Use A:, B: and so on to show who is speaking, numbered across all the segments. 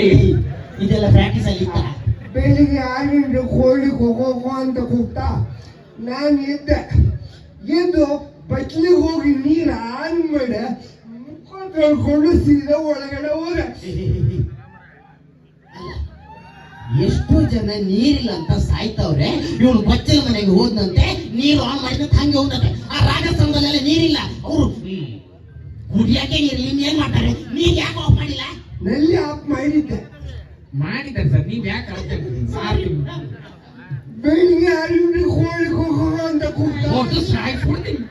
A: ಏಯ್ ಇದೆಲ್ಲ ಪ್ರಾಕ್ಟೀಸ್ ಅಲ್ಲಿ ಇತ್ತ?
B: ಬೆಳಿಗ್ಗೆ ಆರಿಂದ ಕೋಳಿ ಹೋಗೋ ಅಂತ ಕೂಗ್ತಾ ನಾನು ಎದ್ದೆ. ಎದ್ದು ಬಟ್ಲಿಗೆ ಹೋಗಿ ನೀರು ಆನ್ ಮಾಡಿ ಮುಖ ತೊಳ್ಕೊಂಡು ಸೀದಾ ಒಳಗಡೆ ಹೋದೆ.
A: ಎಷ್ಟೋ ಜನ ನೀರಿಲ್ಲ ಅಂತ ಸಾಯ್ತವ್ರೆ ಇವನು ಬಚ್ಚಲ ಮನೆಗೆ ಹೋದಂತೆ ನೀರು ಆನ್ ಮಾಡಿದ ಹಂಗೆ ಹೋದಂತೆ ಆ ರಾಜಸ್ಥಾನದಲ್ಲೆಲ್ಲ ನೀರಿಲ್ಲ. ಅವರು ಕುಡಿಯಕ್ಕೆ ನೀರಿಲ್ಲ ಇನ್ನೇನ್ ಮಾಡ್ತಾರೆ? ನೀನ್ ಯಾಕೆ ಆಫ್ ಮಾಡಿಲ್ಲ?
B: ನಲ್ಲಿ ಆಫ್ ಮಾಡಿದ್ದೆ.
C: ಮಾಡಿದ್ದಾರೆ ಸರ್ ನೀವ್ ಯಾಕೆ
B: ಬೆಳಿಗ್ಗೆ ಆರಿಂದ ಕೋಳಿ ಹೋಗೋ ಅಂತ
C: ಹೋಗಿ ಸಾಯ್ಸ್ಬಿಡ್ತೀನಿ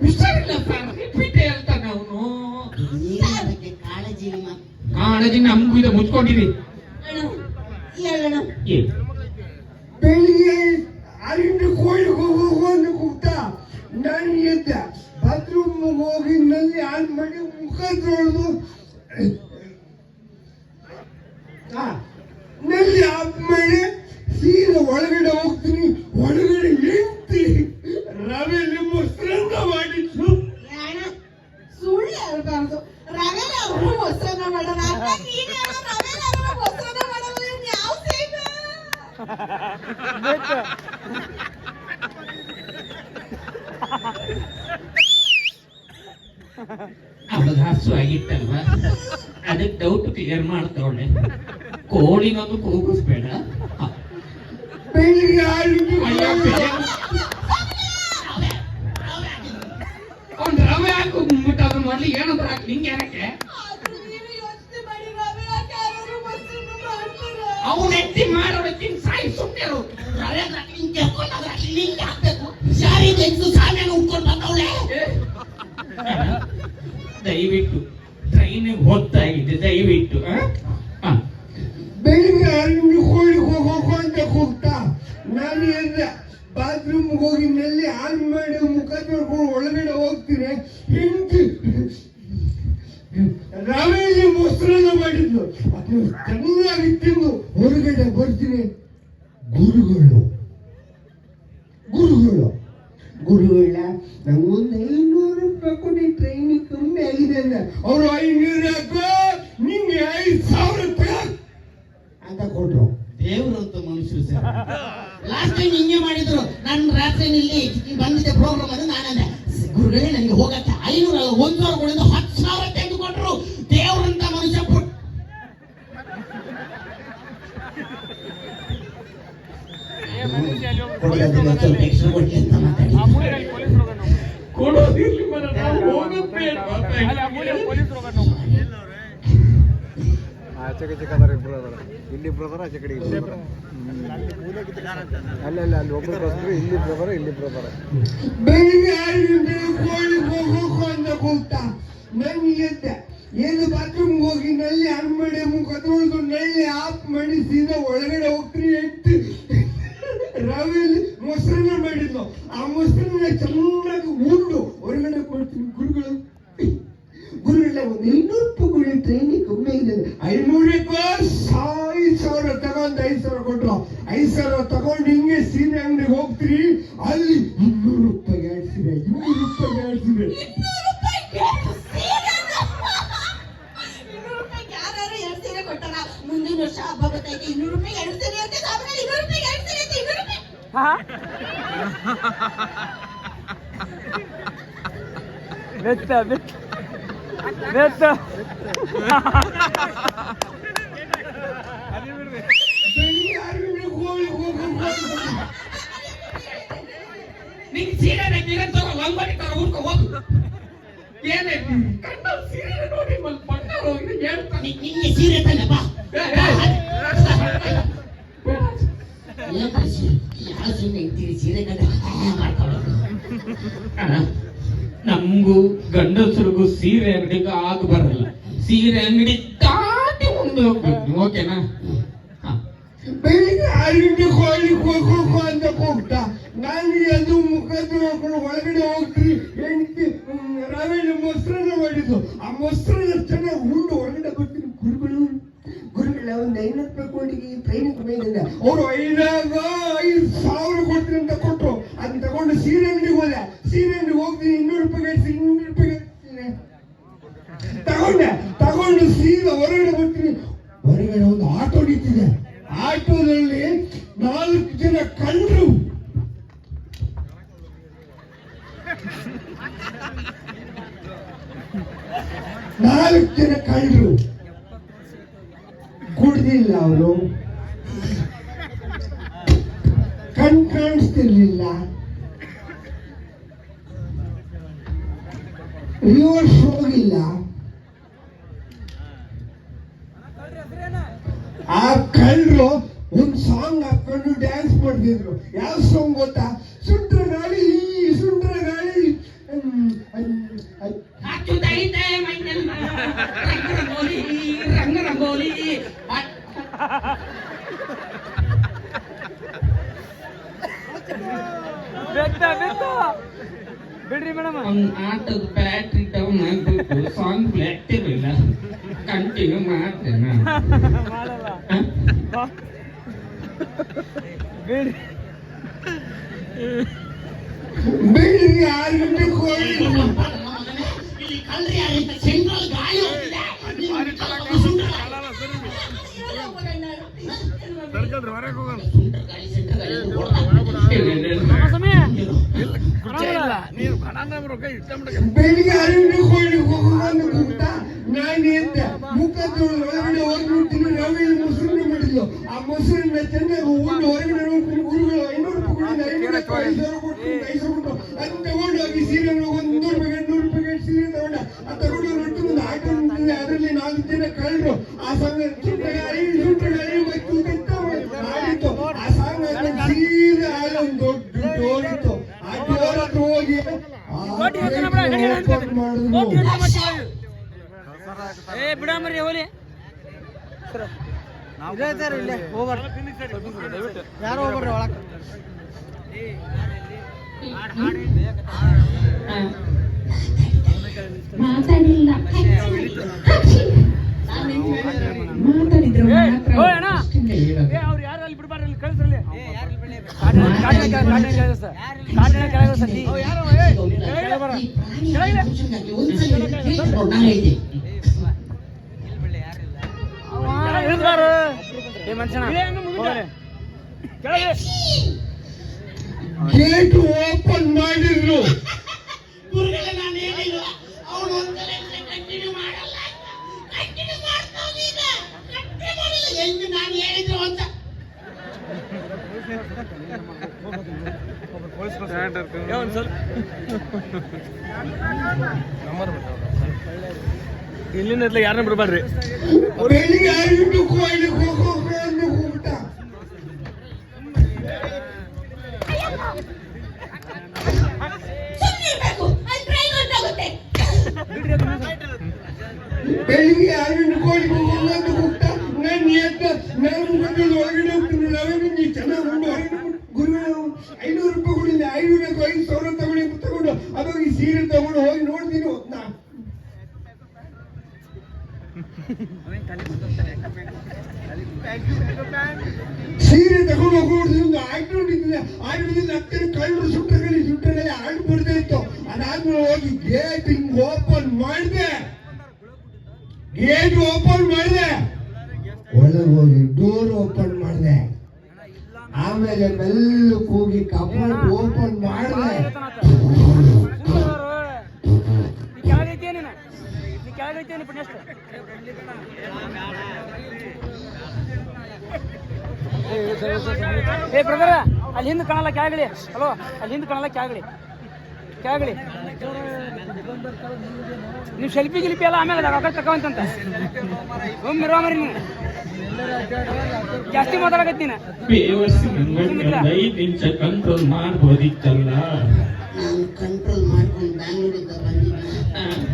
C: ಹುಷಾರಿಲ್ಲ ಸರ್ ರಿಪೀಟ್ ಹೇಳ್ತಾನೆ ಅವನು.
A: ಕಾಳಜಿ ಇಲ್ಲ
C: ಕಾಳಜಿ ನಮಗೂ ಇದೆ ಮುಚ್ಕೊಂಡಿರಿ.
A: ಹೇಳೋಣ
B: ಒಳಗಡೆ ಹೋಗ್ತೀನಿ ಒಳಗಡೆ ಎಂಟಿ ರವೆಯಲ್ಲಿ ಮೊಸರನ್ನ ಮಾಡಿದ್ದು
D: ಸುಳ್ಳು ಹೇಳ್ಬಾರ್ದು ರವೆ ಅವರು ಮೊಸರನ್ನ ಮಾಡೋಣ ನೀನು ರವೆ ಅವರು ಮೊಸರನ್ನ ಮಾಡಲ್ಲ ಇವ್ನು ಯಾವ ಸೇಬ
C: ಅವಳಗ್ ಹಸು ಆಗಿತ್ತಲ್ವಾ ಅದಕ್ಕೆ ಡೌಟ್ ಕ್ಲಿಯರ್ ಮಾಡ್ತವಳೆ ಕೋಳಿನೊಂದು ಕೂಗಿಸ್ಬೇಡ ಹ.
B: ಬೆಳಿಗ್ಗೆ ಆರಿಂದ
C: ಅಯ್ಯೋ, ಬೇರೆ. ಅವ್ನ್ ರವೆ ಹಾಕು ಮುಟ್ಟ ಅದನ್ನ ಮಾಡ್ಲಿ ಏನಾದ್ರು ಹಾಕಿ ನಿಂಗೆ ಏನಕ್ಕೆ
D: ನೀವು ಯೋಚನೆ ಮಾಡಿ ಮೊಸರನ್ನ
B: ಮಾಡಿದ್ದು ಅದು ಚೆನ್ನಾಗಿ ತಿಂದು ಹೊರಗಡೆ ಬರ್ತೀನಿ. ಗುರುಗಳು. ಗುರುಗಳು. ಗುರುಗಳ ನಂಗೊಂದು ಐನೂರು ರೂಪಾಯಿ ಕೊಡಿ. ಟ್ರೈನಿಗೆ ಕಮ್ಮಿ ಆಗಿದೆ ಅಂದ್ರೆ ಅವರು ಐನೂರು ನಿಮಗೆ ಐದು ಸಾವಿರ ರೂಪಾಯಿ ಅಂತ ಕೊಟ್ರು.
A: ದೇವ್ರು ಅಂತ ಮನುಷ್ಯರು ಸರ್. ಲಾಸ್ಟ್ ಟೈಮ್ ಹಿಂಗೆ ಮಾಡಿದ್ರು. ನನ್ನ ರಾತ್ರಿ ಇಲ್ಲಿ ಬಂದಿದ್ದೆ ಪ್ರೋಗ್ರಾಮ್ ಅಂದ್ರೆ ನಾನಂದೆ. ಗುರುಗಳೇ, ನನಗೆ ಹೋಗತ್ತೆ. ಐನೂರ ಒಂದು ಸಾವಿರ ಹತ್ತು ಕೊಡೋದಿಲ್ಲ, ಸ್ವಲ್ಪ ಕೊಡ್ಲಿ ಅಂತ ಮಾತಾಡಿ
E: ಇಲ್ಲಿ ಇಬ್ರು ಆಚೆ ಕಡೆ ಇಬ್ರು ಅದಾರ ಅಲ್ಲ ಅಲ್ಲ ಅಲ್ಲಿ ಒಬ್ರು ಬಸ್ರು ಇಲ್ಲಿ ಇಬ್ರು ಇಲ್ಲಿ ಇಬ್ರು
B: ಅಂತ ಕೂಗ್ತಾ ನಾನು ಏನು ಬಾತ್ರೂಮ್ ಹೋಗಿ ನಲ್ಲಿ ಅನ್ಮಡಿ ಮಾಡಿ ಮುಖ ತೊಳೆದು ನಲ್ಲಿ ಆಫ್ ಮಾಡಿ ಸೀದಾ ಒಳಗಡೆ ಹೋಗ್ತೀನಿ ಎಂಟು ಆ ಮೊಸರನ್ನ ಚೆನ್ನಾಗಿ ಉಂಡು. ಹೊರಗಡೆ ಕೊಡ್ತೀನಿ ಗುರುಗಳು? ಗುರುಗಳ ಒಂದು ಐನೂರು ರೂಪಾಯಿ ಟ್ರೈನಿಗೆ ಕಮ್ಮಿ ಇದೆ. ಐನೂರಕ್ಕೂ ಐದು ಸಾವಿರ ತಗೊಂಡು ಐದು ಸಾವಿರ ಕೊಟ್ರು. ಐದು ಸಾವಿರ ತಗೊಂಡು ಹಿಂಗೆ ಸೀರೆ ಅಂಗಡಿಗೆ ಹೋಗ್ತೀರಿ. ಅಲ್ಲಿ ಇನ್ನೂರು ರೂಪಾಯಿ ಆಡ್ಸಿದೆ ಇನ್ನೂರು ರೂಪಾಯಿ ಆಡ್ಸಿದೆ.
D: ಇನ್ನೂರು ರೂಪಾಯಿ ಎರಡು ಸೀರೆನಾ? ಇನ್ನೂರು ರೂಪಾಯಿ ಎರಡು ಸೀರೆ ಮುಂದಿನ ವರ್ಷ ಹಬ್ಬ ಬರ್ತೈತೆ ಇನ್ನೂರು ರೂಪಾಯಿ ಎರಡು ಸೀರೆ ಅಂತ ಇನ್ನೂರು ರೂಪಾಯಿ ಎರಡು ಸೀರೆ ಅಂತ ಇನ್ನೂರು ರೂಪಾಯಿ.
E: ಬೆತ್ತ ಬೆತ್ತ ಬೆತ್ತ
C: ನಿಂಗ್ ಸೀರೆ ನೀರೇ ತಗೋ ಲಂಬಾಣಿ ತರ ಉಳ್ಕೊ ಹೋಗು ಏನೇ ಕಣ್ಣ ಸೀರೆ ನೋಡಿ ಮಲ್ ಪಕ್ಕ ಹೋಗಿ ಹೇಳ್ತಾನೆ
A: ನಿ- ನಿನ್ಗೆ ಸೀರೆ ತಾನೆ ಬಾ ಏನ್ರಿ ಸೀರೆ? ಯಾವ ಸುಮ್ಮನೆ ಇರ್ತೀರಿ ಸೀರೆ ಮಾಡ್ಕೊಳ್ಳೋದು
C: ನಮಗೂ ಗಂಡಸರಿಗೂ ಸೀರೆ ಅಂಗಡಿಗೆ ಆಗ ಬರಲ್ಲ. ಸೀರೆ ಅಂಗಡಿ ದಾಟಿ ಮುಂದೆ ಹೋಗ್ಬೇಕು ಓಕೆನಾ?
B: ಬೆಳಿಗ್ಗೆ ಆರರಿಂದ ಕೋಳಿ ಹೋಗೋ ಅಂತ ಹೋಗ್ಬಿಟ್ಟ ನಾನು ಅದು ಮುಖದ ತೊಳ್ಕೊಂಡು ಒಳಗಡೆ ಹೋಗ್ತೀನಿ. ಹೆಂಡತಿ ರವೆಯಲ್ಲಿ ಮೊಸರನ್ನ ಮಾಡಿದ್ದು. ಆ ಮೊಸರನ್ನ ಚೆನ್ನಾಗಿ ಉಂಡು ಒಳಗಡೆ ಗುರುಗಳ ಒಂದು ಐನೂರು ಕೋಟಿಗೆ ಟ್ರೈನಿಗೆ ಮೇಲಿಂದ ಅವರು ಐದಾಗ ಐದು ಸಾವಿರ ಕೊಡ್ತೀನಿ ಅಂತ ಕೊಟ್ಟರು ಅದನ್ನ ತಗೊಂಡು ಸೀರೆ ಅಂಗಡಿಗೆ ಹೋದೆ. ಸೀರೆ ಅಂಗಡಿಗೆ ಹೋಗ್ತೀನಿ, ಇನ್ನೂರು ರೂಪಾಯಿ ಗಾಡಿಸಿ ಇನ್ನೂರು ರೂಪಾಯಿ ತಗೊಂಡು, ತಗೊಂಡೆ ಸೀರೆ ಹೊರಗಡೆ ಬರ್ತೀನಿ. ಹೊರಗಡೆ ಒಂದು ಆಟೋ ನಿಂತಿದೆ. ಆಟೋದಲ್ಲಿ ನಾಲ್ಕು ಜನ ಕಂಡ್ರು. ನಾಲ್ಕು ಜನ ಕಳ್ಳರು ಕುಡ್ದಿಲ್ಲ ಅವರು. ಕಣ್ ಕಾಣಿಸ್ತಿರ್ಲಿಲ್ಲ. ರಿವರ್ಸ್ ಹೋಗಿಲ್ಲ. ಆ ಕಳ್ಳರು ಒಂದು ಸಾಂಗ್ ಹಾಕೊಂಡು ಡ್ಯಾನ್ಸ್ ಮಾಡ್ತಿದ್ರು. ಯಾವ ಸಾಂಗ್ ಗೊತ್ತಾ? ಸುಂಟ್ರ ಗಾಳಿ ಸುಂಟ್ರ ಗಾಳಿ ರಂಗ ಹ್ಮ್, ಹ್ಮ್.
C: ಅಚ್ಚುತೈತೆ ಮೈನೆಲ್ಲ ರಂಗರಂಗೋಲಿ ರಂಗರಂಗೋಲಿ
E: ಬೆತ್ತ ಬೆತ್ತ ಬಿಡ್ರಿ ಮೇಡಮ್
C: ಅವ್ನ ಆಟದ ಬ್ಯಾಟ್ರಿ ಡೌನ್ ಆಗ್ಬೇಕು ಸಾಂಗ್ ಪ್ಲೇ ಆಗ್ತಿರ್ಲಿಲ್ಲ ಕಂಟಿನ್ಯೂ ಮಾಡ್ತೇನೆ
E: ಮಾಡಲ್ಲ
C: ಹ?
E: ಬಾ. ಬಿಡ್ರಿ
B: ಬೆಳಿಗ್ಗೆ ಆರು ಗಂಟೆಗೆ ಹೋಗಿ
A: ಇಲ್ಲಿ ಕಳ್ರಿ ಯಾರಿಲ್ಲ ಸೆಂಟ್ರಲ್ ಗಾಳಿ ಹೋಗ್ತಿದೆ
B: ಬೆಳಿಗ್ಗೆ ಆರು ಗಂಟೆಗೆ ಹೋಗಿ ಹೋಗೋದು ಅಂತ ನಾನು ಎಂತ ಮುಖ ತೊಳೆದು ಒಳಗಡೆ ಹೋಗ್ಬಿಡ್ತೀನಿ ರವಿ ಮೊಸರನ್ನ ಮಾಡಿದ್ಲು ಆ ಮೊಸರನ್ನ ಚೆನ್ನಾಗಿ ಉಂಡು ಹೊರಗಡೆ ನೋಡ್ತೀನಿ ಗುರುಗಳು ಐನೂರು ರೂಪಾಯಿ ಐನೂರು ರೂಪಾಯಿ ಐದು ಸಾವಿರ ಕೊಟ್ಟು ಐದು ಸಾವಿರ ಕೊಟ್ಟು ಅದು ತಗೊಂಡು ಹೋಗಿ ಸೀರೆ ಒಂದು ನೂರು ರೂಪಾಯಿ ನೂರು ರೂಪಾಯಿ ಸೀರೆ ತಗೊಂಡ ಅದು ತಗೊಂಡು ರೊಟ್ಟಿ ಒಂದು ಆಟೋ ನಿಂತಿದೆ ಅದರಲ್ಲಿ ನಾಲ್ಕು ಜನ ಕಳ್ಳರು ಆ ಸಂಘ ಸುಟ್ಟಗಾಳಿ
E: ಏ ಬಿಡಮರಿ ಹೋಲಿ ಸರ್ ಇಲ್ಲೇ ಹೋಗ್ಬಾರ್ದು ಯಾರು? ಹೋಗ್ಬಾರ್ರಿ ಒಳಗೆ
D: ಮಾತಾಡಿಲ್ಲ ಮಾತಾಡಿದ್ರು ಮಾತ್ರ
B: ಗೇಟ್ ಓಪನ್ ಮಾಡಿದ್ರು
A: ಅವನು ಒಂದ್ಸಲ ಕಂಟಿನ್ಯೂ ಮಾಡಲ್ಲ ಕಂಟಿನ್ಯೂ ಮಾಡ್ತಾವ್ನೆ ಈಗ ಕಂಟಿನ್ಯೂ ಮಾಡಿಲ್ಲ ಹೆಂಗ್ ನಾನು ಹೇಳಿದ್ರು ಅಂತ
E: ಏ, ಒಂದ್ ಸ್ವಲ್ಪ. ಇತ್ಲ ಯಾರನ್ನ ಬಿಡಬಾರ್ರಿ
B: ಬೆಳಿಗ್ಗೆ ಆರು ಕೋಳಿ ಹೋಗೋ ಅಂತ ಸೀರೆ ತಗೊಂಡು ಹೋಗೋದು ಒಂದು ನಿಂತಿದೆ ಆಟೋದಿಂದ ಹತ್ತಿರ ಕಳ್ಳರು ಸುಟ್ಟಗಳಿ ಸುಟ್ಟಗಳಿ ಆಟ ಬಿಡ್ತಾ ಇತ್ತು ಅದಾದ್ಮೇಲೆ ಹೋಗಿ ಗೇಟ್ ಹಿಂಗ್ ಓಪನ್ ಮಾಡಿದೆ. ಗೇಟ್ ಓಪನ್ ಮಾಡಿದೆ. ಒಳಗೆ ಹೋಗಿ ಡೋರ್ ಓಪನ್ ಮಾಡಿದೆ. ಆಮೇಲೆ ಮೆಲ್ಲ ಕೂಗಿ ಕಬೋರ್ಡ್ ಓಪನ್ ಮಾಡಿದೆ.
E: ನೆಕ್ಸ್ಟ್ ಏ ಬ್ರದರ ಅಲ್ಲಿ ಹಿಂದೆ ಕಾಣಲ್ಲ ಕೆಳಗಳಿ ಹಲೋ ಅಲ್ಲಿ ಹಿಂದೆ ಕಾಣಲ್ಲ ಕ್ಯಾಗಳಿ ಕೆಳಗಳಿ ನೀವು ಸೆಲ್ಫಿ ಗಿಲ್ಪಿ ಎಲ್ಲ ಆಮೇಲೆ ರೊಕ್ಕ ತಕೊಂತಂತ. ಒಮ್ಮೆ ಜಾಸ್ತಿ ಮಾತಾಡಕತ್ತೀನಿ
C: ಬೇವರ್ಸಿ ನಂಗೆ ಐದು ನಿಮಿಷ ಕಂಟ್ರೋಲ್ ಮಾಡ್ಬೋದಿತ್ತಲ್ಲ.
A: ನಾನು ಕಂಟ್ರೋಲ್ ಮಾಡ್ಕೊಂಡು ಬ್ಯಾಂಗ್ಳೂರಿಂದ ಬಂದಿದ್ದೀನಿ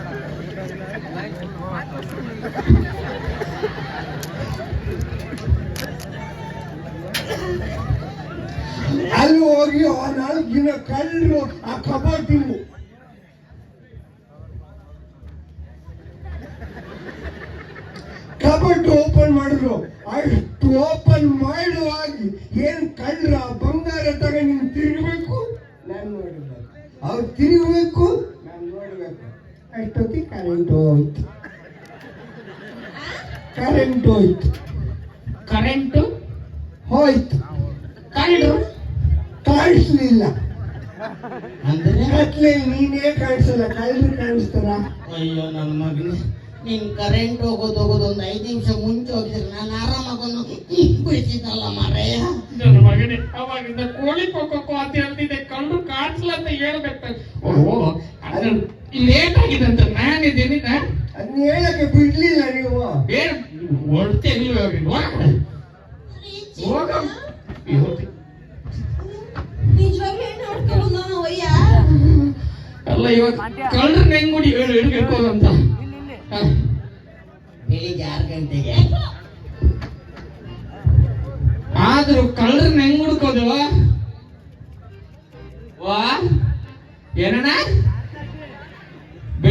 B: ಅಲ್ಲಿ ಹೋಗಿ ಆ ನಾಲ್ಕು ದಿನ ಕಳ್ಳರು, ಆ ಕಬಾಬ್ ತಿನ್ನು. ಕಬಡ್ ಓಪನ್ ಮಾಡಿದ್ರು. ಅಷ್ಟು ಓಪನ್ ಮಾಡುವಾಗ ಏನ್ ಕಳ್ರ ಬಂಗಾರ ತಗೊಂಡು ತಿರುಗಬೇಕು ನಾನು ನೋಡಬೇಕು. ಅವ್ರು ತಿರುಗಬೇಕು ನಾನು ನೋಡ್ಬೇಕು. ಅಷ್ಟೊತ್ತಿಗೆ ಕರೆಂಟ್ ಹೋಯ್ತು ಕರೆಂಟ್ ಹೋಯ್ತು
C: ಕರೆಂಟು
B: ಹೋಯ್ತು
C: ಕಳ್ರು
B: ಕಾಣಿಸ್ಲಿಲ್ಲ.
A: ಅಂದ್ರೆ?
B: ಕತ್ಲೆ ನೀನೇ ಕಾಣಿಸಲ್ಲ ಕಳ್ಳರು ಕಾಣಿಸ್ತಾರ?
A: ಅಯ್ಯೋ ನನ್ನ ಮಗನೇ. ನೀನ್ ಕರೆಂಟ್ ಹೋಗೋದು ಹೋಗೋದು ಒಂದು ಐದು ನಿಮಿಷ ಮುಂಚೆ ಹೋಗಿದ್ರೆ ನಾನು ಆರಾಮಾಗೊಂದು ಬಿಡ್ತಿದ್ದಲ್ಲ ಮಾರಯ್ಯ.
C: ನನ್ನ ಮಗನೇ ಅವಾಗಿಂದ ಕೋಳಿ ಕೊಕ್ಕೋ ಅಂತ ಹೇಳ್ತಿದ್ದೆ ಕಳ್ಳರು ಕಾಣಿಸ್ಲ ಅಂತ ಹೇಳ್ಬೇಕು. ಓಹೋ ಲೇಟ್ ಆಗಿದೆ ಅಂತ ನಾನು ಇದ್ದೀನಿ
B: ಅದನ್ನ ಹೇಳಕ್ಕೆ ಬಿಡ್ಲಿಲ್ಲ ನೀವು.
C: ಏನ್? ಹೊಡ್ತೆ ನೀವು ಹೋಗ ಇವತ್ತು ಅಲ್ಲ ಇವತ್ತು ಕಳ್ರು ಹೆಂಗುಡಿ ಹೇಳು ಹಿಡ್ಬೇಕು ಅಂತ.
E: ಇಲ್ಲಿ ಇಲ್ಲಿ.
A: ಬೆಳಿಗ್ಗೆ ಆರು ಗಂಟೆಗೆ.
C: ಆದ್ರೂ ಕಳ್ಳರನ್ನ ಹೆಂಗ್ ಹುಡ್ಕೋದು ವಾ ಏನಣ್ಣ?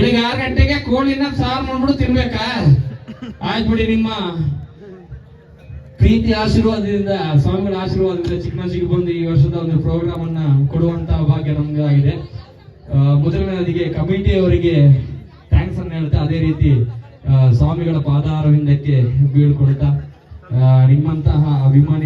C: ಬೆಳಿಗ್ಗೆ ಆರು ಗಂಟೆಗೆ ಕೋಳಿನ ಸಾರು ಮಾಡ್ಬಿಟ್ಟು ತಿನ್ಬೇಕಾ? ಆಯ್ತು ಬಿಡಿ ನಿಮ್ಮ ಪ್ರೀತಿ ಆಶೀರ್ವಾದದಿಂದ, ಸ್ವಾಮಿಗಳ ಆಶೀರ್ವಾದದಿಂದ ಚಿಕ್ಕಮಂಚಿಗೆ ಬಂದು ಈ ವರ್ಷದ ಒಂದು ಪ್ರೋಗ್ರಾಮ್ ಅನ್ನ ಕೊಡುವಂತ ಭಾಗ್ಯ ನಮ್ಗೆ ಆಗಿದೆ ಮೊದಲನೇದಿಗೆ ಕಮಿಟಿ ಅವರಿಗೆ ಥ್ಯಾಂಕ್ಸ್ ಅನ್ನ ಹೇಳ್ತಾ ಅದೇ ರೀತಿ ಸ್ವಾಮಿಗಳ ಪಾದಾರವಿಂದಕ್ಕೆ ಬೀಳ್ಕೊಳ್ತಾ ನಿಮ್ಮಂತಹ ಅಭಿಮಾನಿ